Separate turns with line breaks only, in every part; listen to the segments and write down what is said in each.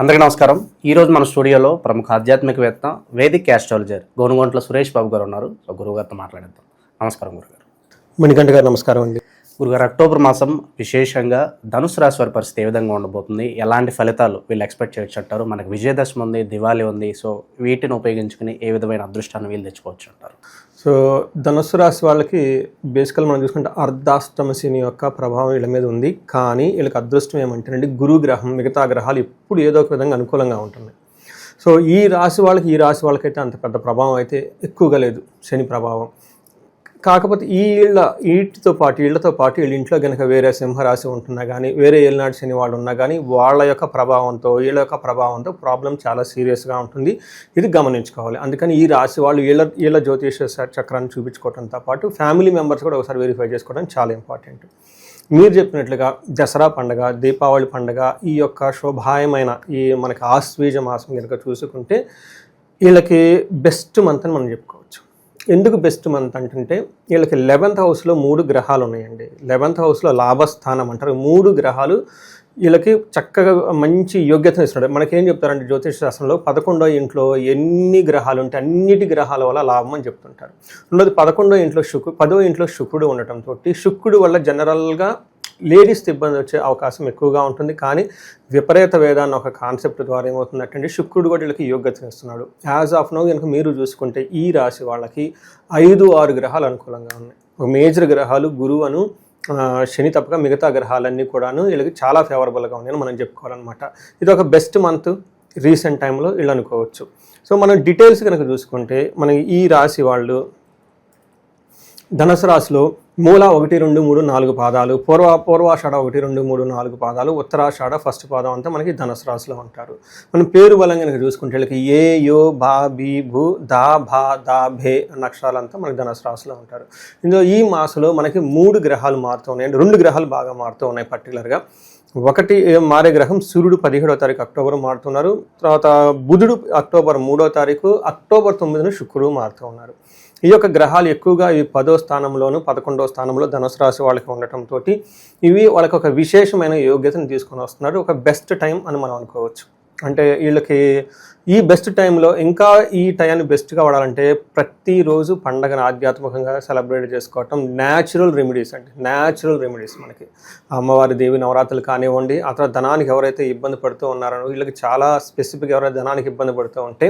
అందరికీ నమస్కారం. ఈరోజు మన స్టూడియోలో ప్రముఖ ఆధ్యాత్మికవేత్త వేదిక్ యాస్ట్రాలజర్ గోనుగొంట్ల సురేష్ బాబు గారు ఉన్నారు. సో గురువు గారితో మాట్లాడేద్దాం. నమస్కారం గురుగారు.
మణికంఠ గారు నమస్కారం అండి.
గురుగారు అక్టోబర్ మాసం విశేషంగా ధనుసు రాశి వారి పరిస్థితి ఏ విధంగా ఉండబోతుంది? ఎలాంటి ఫలితాలు వీళ్ళు ఎక్స్పెక్ట్ చేయొచ్చు అంటారు మనకు విజయదశమి ఉంది దివాళీ ఉంది సో వీటిని ఉపయోగించుకుని ఏ విధమైన అదృష్టాన్ని వీళ్ళు తెచ్చుకోవచ్చు అంటారు
సో ధనుస్సు రాశి వాళ్ళకి బేసికల్ మనం చూసుకుంటే అర్ధాష్టమ శని యొక్క ప్రభావం వీళ్ళ మీద ఉంది. కానీ వీళ్ళకి అదృష్టం ఏమంటేనండి గురు గ్రహం మిగతా గ్రహాలు ఎప్పుడు ఏదో ఒక విధంగా అనుకూలంగా ఉంటున్నాయి. సో ఈ రాశి వాళ్ళకి ఈ రాశి వాళ్ళకైతే అంత పెద్ద ప్రభావం అయితే ఎక్కువగా లేదు శని ప్రభావం. కాకపోతే ఈ ఇళ్ళ వీటితో పాటు వీళ్ళతో పాటు వీళ్ళ ఇంట్లో కనుక వేరే సింహరాశి ఉంటున్నా కానీ వేరే ఏలినాడు శని వాళ్ళు ఉన్నా కానీ వాళ్ళ యొక్క ప్రభావంతో వీళ్ళ యొక్క ప్రభావంతో ప్రాబ్లం చాలా సీరియస్గా ఉంటుంది. ఇది గమనించుకోవాలి. అందుకని ఈ రాశి వాళ్ళు వీళ్ళ వీళ్ళ జ్యోతిష చక్రాన్ని చూపించుకోవడంతో పాటు ఫ్యామిలీ మెంబర్స్ కూడా ఒకసారి వెరిఫై చేసుకోవడం చాలా ఇంపార్టెంట్ మీరు చెప్పినట్లుగా దసరా పండగ దీపావళి పండగ ఈ యొక్క శోభాయమైన ఈ మనకి ఆశ్వీజ మాసం కనుక చూసుకుంటే వీళ్ళకి బెస్ట్ మంత్ అని మనం చెప్పుకోవచ్చు. ఎందుకు బెస్ట్ మంత్ అంటే వీళ్ళకి లెవెంత్ హౌస్లో మూడు గ్రహాలు ఉన్నాయండి. లెవెంత్ హౌస్లో లాభస్థానం అంటారు. మూడు గ్రహాలు వీళ్ళకి చక్కగా మంచి యోగ్యతను ఇస్తున్నాడు. మనకేం చెప్తారంటే జ్యోతిష్ శాస్త్రంలో పదకొండో ఇంట్లో ఎన్ని గ్రహాలు ఉంటే అన్నిటి గ్రహాల వల్ల లాభం అని చెప్తుంటారు. రెండోది పదకొండో ఇంట్లో శుకు పదో ఇంట్లో శుక్రుడు ఉండటంతో శుక్రుడు వల్ల జనరల్గా లేడీస్ ఇబ్బంది వచ్చే అవకాశం ఎక్కువగా ఉంటుంది. కానీ విపరీత వేదాన్ని ఒక కాన్సెప్ట్ ద్వారా ఏమవుతుందంటే శుక్రుడు కూడా వీళ్ళకి యోగ్యతను ఇస్తున్నాడు యాజ్ ఆఫ్ నో కనుక మీరు చూసుకుంటే ఈ రాశి వాళ్ళకి ఐదు ఆరు గ్రహాలు అనుకూలంగా ఉన్నాయి. ఒక మేజర్ గ్రహాలు గురువును శని తప్పక మిగతా గ్రహాలన్నీ కూడాను వీళ్ళకి చాలా ఫేవరబుల్గా ఉన్నాయని మనం చెప్పుకోవాలన్నమాట. ఇది ఒక బెస్ట్ మంత్ రీసెంట్ టైంలో వీళ్ళు అనుకోవచ్చు. సో మనం డీటెయిల్స్ కనుక చూసుకుంటే మన ఈ రాశి వాళ్ళు ధనుసు రాశిలో మూల ఒకటి రెండు మూడు నాలుగు పాదాలు పూర్వ పూర్వాషాఢ ఒకటి రెండు మూడు నాలుగు పాదాలు ఉత్తరాషాఢ ఫస్ట్ పాదం అంతా మనకి ధనుసు రాశిలో ఉంటారు. మనం పేరు బలం కనుక చూసుకుంటే వీళ్ళకి ఏ యో బా బీ భూ దా భా దా భే అన్న అక్షరాలంతా మనకి ధనుసు రాశిలో ఉంటారు. ఇందులో ఈ మాసంలో మనకి మూడు గ్రహాలు మారుతూ ఉన్నాయి. అంటే రెండు గ్రహాలు బాగా మారుతూ ఉన్నాయి పర్టికులర్గా ఒకటి మారే గ్రహం సూర్యుడు పదిహేడో తారీఖు అక్టోబర్ మారుతున్నారు. తర్వాత బుధుడు అక్టోబర్ మూడో తారీఖు అక్టోబర్ తొమ్మిదిన శుక్రుడు మారుతూ ఉన్నారు. ఈ యొక్క గ్రహాలు ఎక్కువగా ఈ పదో స్థానంలోను పదకొండో స్థానంలో ధనుసు రాశి వాళ్ళకి ఉండటంతో ఇవి వాళ్ళకి ఒక విశేషమైన యోగ్యతను తీసుకొని వస్తున్నారు. ఒక బెస్ట్ టైం అని మనం అనుకోవచ్చు. అంటే వీళ్ళకి ఈ బెస్ట్ టైంలో ఇంకా ఈ టైంని బెస్ట్గా వాడాలంటే ప్రతిరోజు పండగను ఆధ్యాత్మికంగా సెలబ్రేట్ చేసుకోవటం న్యాచురల్ రెమెడీస్ అంటే న్యాచురల్ రెమెడీస్ మనకి. అమ్మవారి దేవి నవరాత్రులు కానివ్వండి ఆ తర్వాత ధనానికి ఎవరైతే ఇబ్బంది పడుతూ ఉన్నారో వీళ్ళకి చాలా స్పెసిఫిక్ ఎవరైతే ధనానికి ఇబ్బంది పడుతూ ఉంటే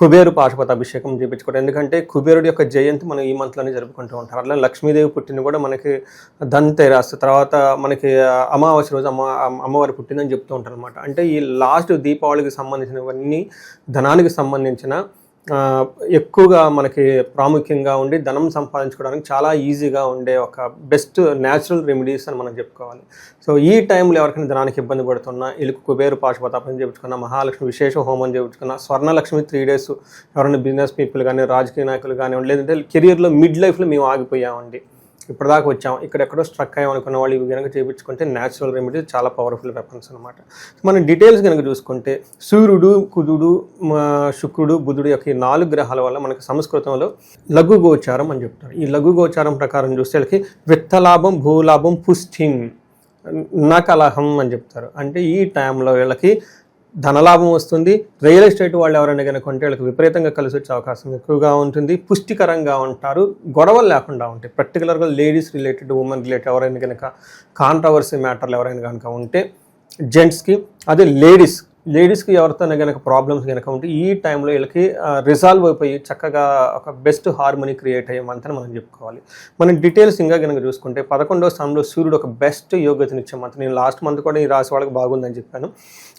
కుబేరు పాశుపత అభిషేకం చేయించుకోవడం ఎందుకంటే కుబేరుడి యొక్క జయంతి మనం ఈ మంత్లోనే జరుపుకుంటూ ఉంటారు అట్లా లక్ష్మీదేవి పుట్టింది కూడా మనకి ధన్తేరాస్ తర్వాత మనకి అమావాస్య రోజు అమ్మ అమ్మవారి పుట్టిందని చెప్తూ ఉంటారు అనమాట అంటే ఈ లాస్ట్ దీపావళికి సంబంధించినవన్నీ ధనానికి సంబంధించిన ఎక్కువగా మనకి ప్రాముఖ్యంగా ఉండి ధనం సంపాదించుకోవడానికి చాలా ఈజీగా ఉండే ఒక బెస్ట్ న్యాచురల్ రెమెడీస్ అని మనం చెప్పుకోవాలి. సో ఈ టైంలో ఎవరికైనా ధనానికి ఇబ్బంది పడుతున్నా ఇలుకు కుబేరు పాశుపతాపం చేయించుకున్న మహాలక్ష్మి విశేష హోమం చేయించుకున్న స్వర్ణలక్ష్మి త్రీ డేస్ ఎవరైనా బిజినెస్ పీపుల్ కానీ రాజకీయ నాయకులు కానీ లేదంటే కెరియర్లో మిడ్ లైఫ్లో మేము ఆగిపోయామండి. ఇప్పటిదాకా వచ్చాం. ఇక్కడెక్కడో స్ట్రక్ అయ్యాం అనుకున్న వాళ్ళు ఇవి కనుక చేయించుకుంటే న్యాచురల్ రెమెడీస్ చాలా పవర్ఫుల్ వెపన్స్ అనమాట మనం డీటెయిల్స్ కనుక చూసుకుంటే సూర్యుడు కుజుడు శుక్రుడు బుధుడు యొక్క ఈ నాలుగు గ్రహాల వల్ల మనకి సంస్కృతంలో లఘు గోచారం అని చెప్తారు. ఈ లఘు గోచారం ప్రకారం చూస్తే వీళ్ళకి విత్తలాభం భూలాభం పుష్టిం నకలహం అని చెప్తారు. అంటే ఈ టైంలో వీళ్ళకి ధనలాభం వస్తుంది. రియల్ ఎస్టేట్ వాళ్ళు ఎవరైనా కనుక కొంటే వాళ్ళకి విపరీతంగా కలిసి వచ్చే అవకాశం ఎక్కువగా ఉంటుంది. పుష్టికరంగా ఉంటారు. గొడవలు లేకుండా ఉంటాయి. పర్టికులర్గా లేడీస్ రిలేటెడ్ ఉమెన్ రిలేటెడ్ ఎవరైనా కనుక కాంట్రవర్సీ మ్యాటర్లు ఎవరైనా కనుక ఉంటే జెంట్స్కి అదే లేడీస్ లేడీస్కి ఎవరితోనే కనుక ప్రాబ్లమ్స్ కనుక ఉంటే ఈ టైంలో వీళ్ళకి రిజాల్వ్ అయిపోయి చక్కగా ఒక బెస్ట్ హార్మోనీ క్రియేట్ అయ్యే మంత్ మనం చెప్పుకోవాలి. మనం డీటెయిల్స్ ఇంకా కనుక చూసుకుంటే పదకొండవ స్థానంలో సూర్యుడు ఒక బెస్ట్ యోగ్యతనిచ్చే మంత్ నేను లాస్ట్ మంత్ కూడా ఈ రాశి వాళ్ళకి బాగుందని చెప్పాను.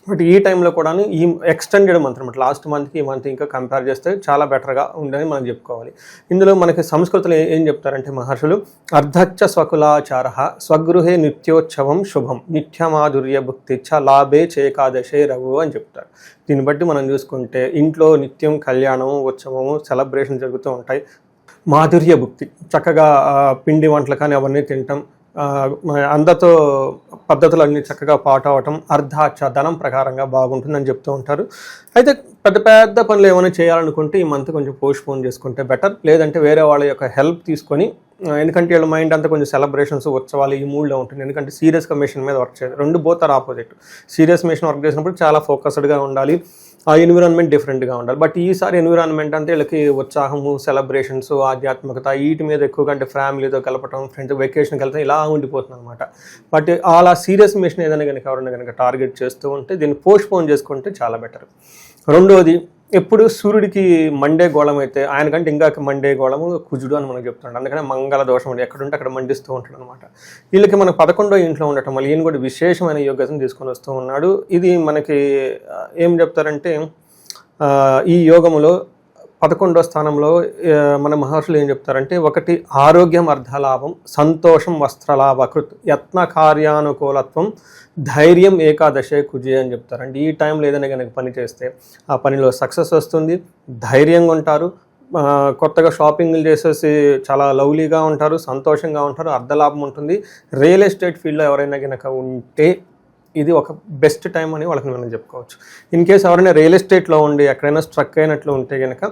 బట్ ఈ టైంలో కూడా ఈ ఎక్స్టెండెడ్ మంత్ అనమాట లాస్ట్ మంత్కి ఈ మంత్ ఇంకా కంపేర్ చేస్తే చాలా బెటర్గా ఉందని మనం చెప్పుకోవాలి. ఇందులో మనకి సంస్కృతిలో ఏం చెప్తారంటే మహర్షులు అర్ధచ్చ స్వకులాచార స్వగృహే నిత్యోత్సవం శుభం నిత్యమాధుర్య భుక్తి చ లాభే చేకాదశే రఘు అని చెప్తారు. దీన్ని బట్టి మనం చూసుకుంటే ఇంట్లో నిత్యం కళ్యాణము ఉత్సవము సెలబ్రేషన్ జరుగుతూ ఉంటాయి. మాధుర్య భుక్తి. చక్కగా పిండి వంటలు కానీ అవన్నీ తినటం మన అందరితో పద్ధతులు అన్నీ చక్కగా పాటు అవటం అర్ధాచ ధనం ప్రకారంగా బాగుంటుందని చెప్తూ ఉంటారు. అయితే పెద్ద పెద్ద పనులు ఏమైనా చేయాలనుకుంటే ఈ మంత్ కొంచెం పోస్ట్ పోన్ చేసుకుంటే బెటర్. లేదంటే వేరే వాళ్ళ యొక్క హెల్ప్ తీసుకొని ఎందుకంటే వీళ్ళ మైండ్ అంతా కొంచెం సెలబ్రేషన్స్ ఉత్సవాలు ఈ మూడ్లో ఉంటుంది ఎందుకంటే సీరియస్ మిషన్ మీద వర్క్ చేయాలి. రెండు both are opposite serious mission work చేసినప్పుడు చాలా ఫోకస్డ్గా ఉండాలి. ఆ ఎన్విరాన్మెంట్ డిఫరెంట్గా ఉండాలి. బట్ ఈసారి ఎన్విరాన్మెంట్ అంటే వీళ్ళకి ఉత్సాహము సెలబ్రేషన్స్ ఆధ్యాత్మికత వీటి మీద ఎక్కువగా అంటే ఫ్యామిలీతో కలపటం ఫ్రెండ్స్ వెకేషన్కి వెళ్తాం ఇలా ఉండిపోతుంది అనమాట బట్ అలా సీరియస్ మిషన్ ఏదైనా కనుక ఎవరైనా కనుక టార్గెట్ చేస్తూ ఉంటే దీన్ని పోస్ట్పోన్ చేసుకుంటే చాలా బెటర్ రెండోది ఎప్పుడు సూర్యుడికి మండే గోళం అయితే ఆయనకంటే ఇంకా మండే గోళము కుజుడు అని మనకు చెప్తున్నాడు అందుకనే మంగళ దోషం అంటే ఎక్కడుంటే అక్కడ మండిస్తూ ఉంటాడు అనమాట వీళ్ళకి మన పదకొండో ఇంట్లో ఉండటం వల్ల ఈయన కూడా విశేషమైన యోగ్యతను తీసుకొని వస్తూ ఉన్నాడు. ఇది మనకి ఏం చెప్తారంటే ఈ యోగములో పదకొండో స్థానంలో మన మహర్షులు ఏం చెప్తారంటే ఒకటి ఆరోగ్యం అర్ధలాభం సంతోషం వస్త్రలాభకృత్ యత్న కార్యానుకూలత్వం ధైర్యం ఏకాదశే కుజి అని చెప్తారంటే ఈ టైంలో ఏదైనా కనుక పని చేస్తే ఆ పనిలో సక్సెస్ వస్తుంది. ధైర్యంగా ఉంటారు. కొత్తగా షాపింగ్లు చేసేసి చాలా లవ్లీగా ఉంటారు సంతోషంగా ఉంటారు అర్ధలాభం ఉంటుంది. రియల్ ఎస్టేట్ ఫీల్డ్లో ఎవరైనా కనుక ఉంటే ఇది ఒక బెస్ట్ టైం అని వాళ్ళకి మనం చెప్పుకోవచ్చు. ఇన్ కేస్ ఎవరైనా రియల్ ఎస్టేట్లో ఉండి ఎక్కడైనా స్ట్రక్ అయినట్లు ఉంటే కనుక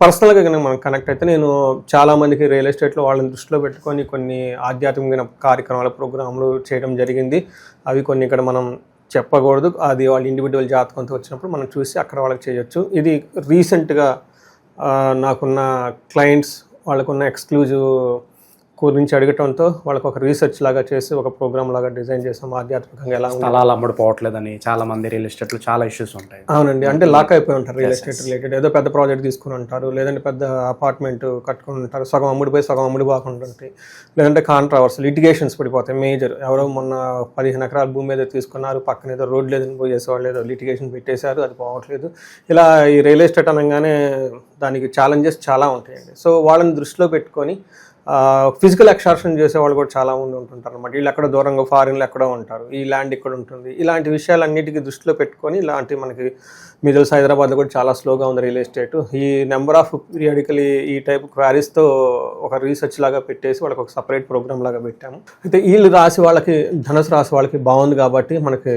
పర్సనల్గా కనుక మనం కనెక్ట్ అయితే నేను చాలామందికి రియల్ ఎస్టేట్లో వాళ్ళని దృష్టిలో పెట్టుకొని కొన్ని ఆధ్యాత్మికమైన కార్యక్రమాలు ప్రోగ్రాంలు చేయడం జరిగింది. అవి కొన్ని ఇక్కడ మనం చెప్పకూడదు. అది వాళ్ళ ఇండివిజువల్ జాతకంతో వచ్చినప్పుడు మనం చూసి అక్కడ వాళ్ళకి చేయొచ్చు. ఇది రీసెంట్గా నాకున్న క్లయింట్స్ వాళ్ళకున్న ఎక్స్క్లూజివ్ గురించి అడగటంతో వాళ్ళకి ఒక రీసెర్చ్ లాగా చేసి ఒక ప్రోగ్రామ్ లాగా డిజైన్ చేసాం. ఆధ్యాత్మికంగా ఎలా
స్థలాలు అమ్ముడు పోవట్లేదని చాలా మంది రియల్ ఎస్టేట్లో చాలా ఇష్యూస్ ఉంటాయి.
అవునండి. అంటే లాక్ అయిపోయి ఉంటారు రియల్ ఎస్టేట్ రిలేటెడ్ ఏదో పెద్ద ప్రాజెక్ట్ తీసుకుని ఉంటారు లేదంటే పెద్ద అపార్ట్మెంట్ కట్టుకుని ఉంటారు సగం అమ్ముడిపోయి సగం అమ్ముడు ఉంటాయి. లేదంటే కాంట్రావర్స్ లిటిగేషన్స్ పడిపోతాయి మేజర్ ఎవరో మొన్న పదిహేను ఎకరాల భూమి మీద తీసుకున్నారు పక్కన ఏదో రోడ్ లేదని పోయి చేసేవాళ్ళు ఏదో లిటిగేషన్ పెట్టేశారు అది పోవట్లేదు. ఇలా ఈ రియల్ ఎస్టేట్ అనగానే దానికి ఛాలెంజెస్ చాలా ఉంటాయండి. సో వాళ్ళని దృష్టిలో పెట్టుకొని ఫిజికల్ ఎక్సార్షన్ చేసే వాళ్ళు కూడా చాలామంది ఉంటుంటారు అనమాట వీళ్ళు ఎక్కడ దూరంగా ఫారిన్లో ఎక్కడో ఉంటారు. ఈ ల్యాండ్ ఇక్కడ ఉంటుంది. ఇలాంటి విషయాలన్నిటికీ దృష్టిలో పెట్టుకొని ఇలాంటి మనకి మీ తెలుసు హైదరాబాద్లో కూడా చాలా స్లోగా ఉంది రియల్ ఎస్టేట్ ఈ నెంబర్ ఆఫ్ పీరియాడికలీ ఈ టైప్ క్వారీస్తో ఒక రీసెర్చ్ లాగా పెట్టేసి వాళ్ళకి ఒక సపరేట్ ప్రోగ్రామ్ లాగా పెట్టాము. అయితే వీళ్ళు రాసి వాళ్ళకి ధనుసు రాసి వాళ్ళకి బాగుంది కాబట్టి మనకి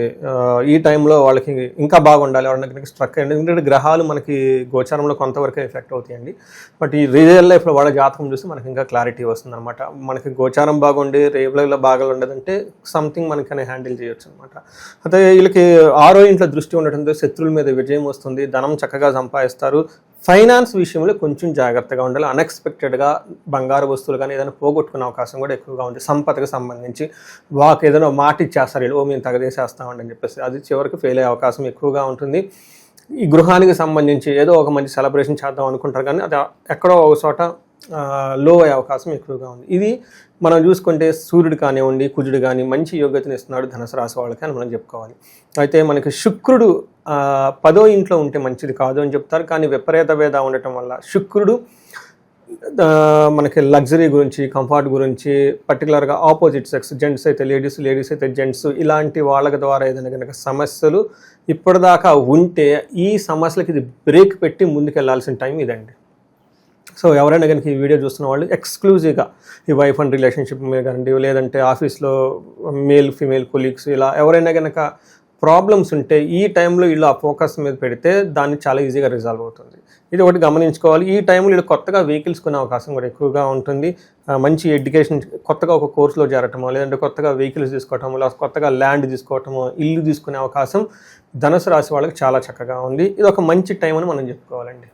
ఈ టైంలో వాళ్ళకి ఇంకా బాగుండాలి. ఎవరైనా స్ట్రక్ అయ్యండి ఎందుకంటే గ్రహాలు మనకి గోచారంలో కొంతవరకు ఎఫెక్ట్ అవుతాయండి. బట్ ఈ రియల్ లైఫ్లో వాళ్ళ జాతకం చూస్తే మనకి ఇంకా క్లారిటీ వస్తుంది అనమాట మనకి గోచారం బాగుండి రేపులలో బాగా ఉండదంటే సంథింగ్ మనకనే హ్యాండిల్ చేయొచ్చు అనమాట అయితే వీళ్ళకి ఆరో ఇంట్లో దృష్టి ఉండటంతో శత్రువుల మీద విజయం వస్తుంది ధనం చక్కగా సంపాదిస్తారు. ఫైనాన్స్ విషయంలో కొంచెం జాగ్రత్తగా ఉండాలి. అన్ఎక్స్పెక్టెడ్గా బంగారు వస్తువులు కానీ ఏదైనా పోగొట్టుకునే అవకాశం కూడా ఎక్కువగా ఉంది. సంపదకు సంబంధించి వాకు ఏదైనా మాట ఇచ్చేస్తారు వీళ్ళు ఓ మేము తగదేసేస్తామండి అని చెప్పేసి. అది చివరికి ఫెయిల్ అయ్యే అవకాశం ఎక్కువగా ఉంటుంది. ఈ గృహానికి సంబంధించి ఏదో ఒక మంచి సెలబ్రేషన్ చేద్దాం అనుకుంటారు కానీ అది ఎక్కడో ఒక చోట లో అయ్యే అవకాశం ఎక్కువగా ఉంది. ఇది మనం చూసుకుంటే సూర్యుడు కానివ్వండి కుజుడు కానీ మంచి యోగ్యతను ఇస్తున్నాడు ధనుసు రాశి వాళ్ళకి అని మనం చెప్పుకోవాలి. అయితే మనకి శుక్రుడు పదో ఇంట్లో ఉంటే మంచిది కాదు అని చెప్తారు. కానీ విపరీత వేద ఉండటం వల్ల శుక్రుడు మనకి లగ్జరీ గురించి కంఫర్ట్ గురించి పర్టికులర్గా ఆపోజిట్ సెక్స్ జెంట్స్ అయితే లేడీస్ లేడీస్ అయితే జెంట్స్ ఇలాంటి వాళ్ళ ద్వారా ఏదైనా కనుక సమస్యలు ఇప్పటిదాకా ఉంటే ఈ సమస్యలకి ఇది బ్రేక్ పెట్టి ముందుకెళ్ళాల్సిన టైం ఇదండి. సో ఎవరైనా కనుక ఈ వీడియో చూస్తున్న వాళ్ళు ఎక్స్క్లూజివ్గా ఈ వైఫ్ అండ్ రిలేషన్షిప్ మీద కానివ్వండి లేదంటే ఆఫీస్లో మేల్ ఫీమేల్ కొలీగ్స్ ఇలా ఎవరైనా కనుక ప్రాబ్లమ్స్ ఉంటే ఈ టైంలో వీళ్ళు ఆ ఫోకస్ మీద పెడితే దాన్ని చాలా ఈజీగా రిజాల్వ్ అవుతుంది. ఇది ఒకటి గమనించుకోవాలి. ఈ టైంలో వీళ్ళు కొత్తగా వెహికల్స్ కొనే అవకాశం కూడా ఎక్కువగా ఉంటుంది. మంచి ఎడ్యుకేషన్ కొత్తగా ఒక కోర్సులో చేరటమో లేదంటే కొత్తగా వెహికల్స్ తీసుకోవటమో లేదా కొత్తగా ల్యాండ్ తీసుకోవటమో ఇల్లు తీసుకునే అవకాశం ధనుసు రాశి వాళ్ళకి చాలా చక్కగా ఉంది. ఇది ఒక మంచి టైం అని మనం చెప్పుకోవాలండి.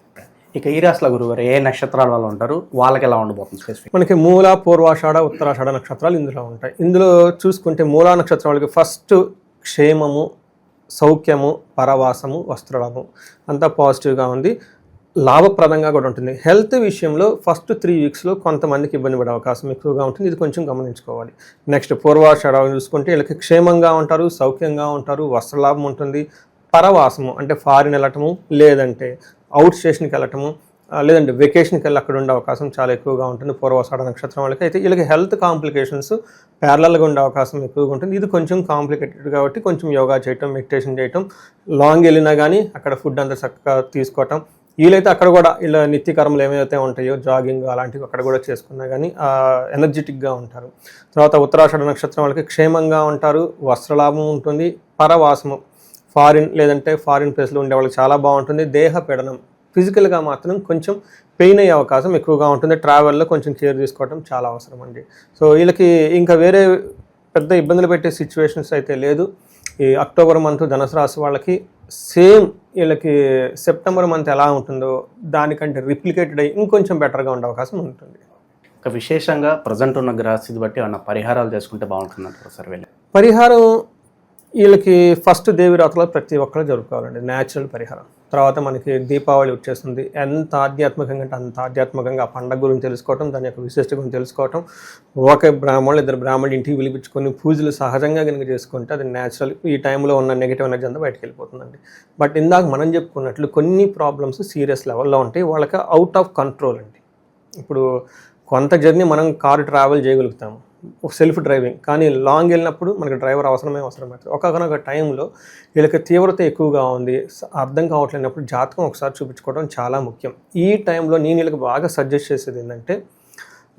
ఇక ఈ రాశిలో గురువారు ఏ నక్షత్రాల వాళ్ళు ఉంటారు? వాళ్ళకి ఎలా ఉండబోతుంది స్పెసిఫిక్
మనకి మూల పూర్వాషాఢ ఉత్తరాషాఢ నక్షత్రాలు ఇందులో ఉంటాయి. ఇందులో చూసుకుంటే మూలా నక్షత్రం వాళ్ళకి ఫస్ట్ క్షేమము సౌఖ్యము పరవాసము వస్త్రలాభం అంతా పాజిటివ్గా ఉంది. లాభప్రదంగా కూడా ఉంటుంది. హెల్త్ విషయంలో ఫస్ట్ త్రీ వీక్స్లో కొంతమందికి ఇబ్బంది పడే అవకాశం ఎక్కువగా ఉంటుంది. ఇది కొంచెం గమనించుకోవాలి. నెక్స్ట్ పూర్వాషాఢ చూసుకుంటే వీళ్ళకి క్షేమంగా ఉంటారు సౌఖ్యంగా ఉంటారు వస్త్రలాభం ఉంటుంది పరవాసము అంటే ఫారిన్ వెళ్ళటము లేదంటే అవుట్ స్టేషన్కి వెళ్ళటము లేదంటే వెకేషన్కి వెళ్ళి అక్కడ ఉండే అవకాశం చాలా ఎక్కువగా ఉంటుంది. పూర్వసాడ నక్షత్రం వాళ్ళకి. అయితే వీళ్ళకి హెల్త్ కాంప్లికేషన్స్ ప్యారలల్గా ఉండే అవకాశం ఎక్కువగా ఉంటుంది. ఇది కొంచెం కాంప్లికేటెడ్ కాబట్టి కొంచెం యోగా చేయటం మెడిటేషన్ చేయటం లాంగ్ వెళ్ళినా కానీ అక్కడ ఫుడ్ అంతా చక్కగా తీసుకోవటం. వీళ్ళైతే అక్కడ కూడా ఇలా నిత్యకర్మలు ఏమైతే ఉంటాయో జాగింగ్ అలాంటివి అక్కడ కూడా చేసుకున్నా కానీ ఎనర్జెటిక్గా ఉంటారు. తర్వాత ఉత్తరాషాఢ నక్షత్రం వాళ్ళకి క్షేమంగా ఉంటారు. వస్త్రలాభం ఉంటుంది. పరవాసము ఫారిన్ లేదంటే ఫారిన్ ప్లేస్లో ఉండే వాళ్ళకి చాలా బాగుంటుంది. దేహ పీడనం ఫిజికల్గా మాత్రం కొంచెం పెయిన్ అయ్యే అవకాశం ఎక్కువగా ఉంటుంది. ట్రావెల్లో కొంచెం కేర్ తీసుకోవడం చాలా అవసరం అండి. సో వీళ్ళకి ఇంకా వేరే పెద్ద ఇబ్బందులు పెట్టే సిచ్యువేషన్స్ అయితే లేదు. ఈ అక్టోబర్ మంత్ ధనుసు రాశి వాళ్ళకి సేమ్ వీళ్ళకి సెప్టెంబర్ మంత్ ఎలా ఉంటుందో దానికంటే రిప్లికేటెడ్ అయ్యి ఇంకొంచెం బెటర్గా ఉండే అవకాశం ఉంటుంది.
ఒక విశేషంగా ప్రజెంట్ ఉన్న గ్రహస్థితి బట్టి ఏమన్నా పరిహారాలు చేసుకుంటే బాగుంటుందంటారు సార్ వీళ్ళు?
పరిహారం వీళ్ళకి ఫస్ట్ దేవిరాత్రులు ప్రతి ఒక్కరు జరుపుకోవాలండి న్యాచురల్ పరిహారం. తర్వాత మనకి దీపావళి వచ్చేస్తుంది. ఎంత ఆధ్యాత్మికంగా అంటే అంత ఆధ్యాత్మికంగా ఆ పండగ గురించి తెలుసుకోవటం దాని యొక్క విశిష్ట గురించి తెలుసుకోవటం ఒక బ్రాహ్మణులు ఇద్దరు బ్రాహ్మణులు ఇంటికి పిలిపించుకొని పూజలు సహజంగా కనుక చేసుకుంటే అది న్యాచురల్ ఈ టైంలో ఉన్న నెగిటివ్ ఎనర్జీ అంతా బయటకు వెళ్ళిపోతుందండి. బట్ ఇందాక మనం చెప్పుకున్నట్లు కొన్ని ప్రాబ్లమ్స్ సీరియస్ లెవెల్లో ఉంటాయి వాళ్ళకి అవుట్ ఆఫ్ కంట్రోల్ అండి. ఇప్పుడు కొంత జర్నీ మనం కారు ట్రావెల్ చేయగలుగుతాము. Self driving. కానీ లాంగ్ వెళ్ళినప్పుడు మనకి డ్రైవర్ అవసరమే అవసరం అవుతుంది ఒకనొక టైంలో వీళ్ళకి తీవ్రత ఎక్కువగా ఉంది. అర్థం కావట్లేనప్పుడు జాతకం ఒకసారి చూపించుకోవడం చాలా ముఖ్యం. ఈ టైంలో నేను వీళ్ళకి బాగా సజెస్ట్ చేసేది ఏంటంటే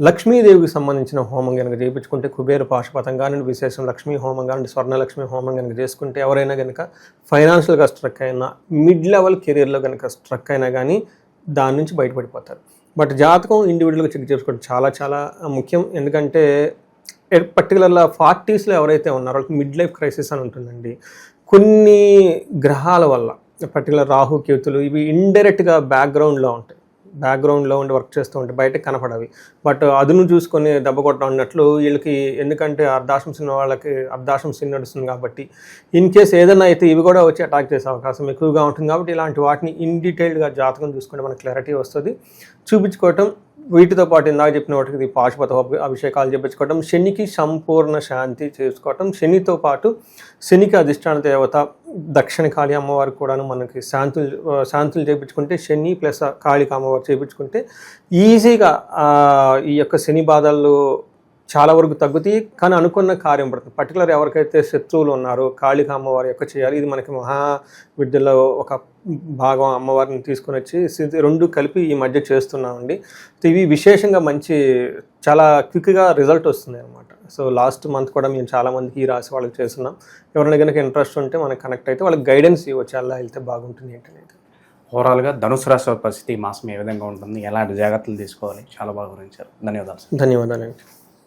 లక్ష్మీదేవికి సంబంధించిన హోమం కనుక చేయించుకుంటే కుబేర పాశుపతం కానీ విశేషం లక్ష్మీ హోమం కానీ స్వర్ణలక్ష్మి హోమం కనుక చేసుకుంటే ఎవరైనా కనుక ఫైనాన్షియల్గా స్ట్రక్ అయినా మిడ్ లెవెల్ కెరీర్లో కనుక స్ట్రక్ అయినా కానీ దాని నుంచి బయటపడిపోతారు. బట్ జాతకం ఇండివిజువల్గా చెక్ చేసుకోవడం చాలా చాలా ముఖ్యం. ఎందుకంటే పర్టికులర్గా ఫార్టీస్లో ఎవరైతే ఉన్నారో వాళ్ళకి మిడ్ లైఫ్ క్రైసిస్ అని ఉంటుందండి. కొన్ని గ్రహాల వల్ల పర్టికులర్ రాహు కేతులు ఇవి ఇండైరెక్ట్గా బ్యాక్గ్రౌండ్లో ఉంటాయి. బ్యాక్గ్రౌండ్లో ఉండి వర్క్ చేస్తూ ఉంటాయి బయటకు కనపడవి. బట్ అదును చూసుకొని దెబ్బ కొట్టడం అన్నట్లు వీళ్ళకి ఎందుకంటే అర్ధాశం సినిమా వాళ్ళకి అర్ధాశం సిన్ నడుస్తుంది కాబట్టి ఇన్ కేస్ ఏదైనా అయితే ఇవి కూడా వచ్చి అటాక్ చేసే అవకాశం ఎక్కువగా ఉంటుంది కాబట్టి ఇలాంటి వాటిని ఇన్ డీటెయిల్డ్గా జాతకం చూసుకుంటే మనకు క్లారిటీ వస్తుంది. చూపించుకోవటం వీటితో పాటు ఇందాక చెప్పిన వాటికి పాశుపత అభిషేకాలు చేపించుకోవటం శనికి సంపూర్ణ శాంతి చేసుకోవటం శనితో పాటు శనికి అధిష్టాన దేవత దక్షిణ కాళీ అమ్మవారు కూడాను మనకి శాంతులు శాంతులు చేయించుకుంటే శని ప్లస్ కాళిక అమ్మవారు చేయించుకుంటే ఈజీగా ఈ యొక్క శని బాధలు చాలా వరకు తగ్గుతాయి. కానీ అనుకున్న కార్యం పడుతుంది. పర్టికులర్ ఎవరికైతే శత్రువులు ఉన్నారో కాళిక అమ్మవారి యొక్క చేయాలి. ఇది మనకి మహా విద్యలో ఒక భాగం అమ్మవారిని తీసుకొని వచ్చి రెండు కలిపి ఈ మధ్య చేస్తున్నామండి. ఇవి విశేషంగా మంచి చాలా క్విక్గా రిజల్ట్ వస్తుంది అనమాట సో లాస్ట్ మంత్ కూడా మేము చాలా మందికి ఈ రాసి వాళ్ళకి చేస్తున్నాం. ఎవరైనా కనుక ఇంట్రెస్ట్ ఉంటే మనకి కనెక్ట్ అయితే వాళ్ళకి గైడెన్స్ ఇవ్వచ్చు. అలా వెళ్తే బాగుంటుంది ఏంటనేది
ఓవరాల్గా ధనుసు రాశి వారి పరిస్థితి ఈ మాసం ఏ విధంగా ఉంటుంది? ఎలాంటి జాగ్రత్తలు తీసుకోవాలి? చాలా బాగా వివరించారు. ధన్యవాదాలు సార్.
ధన్యవాదాలండి.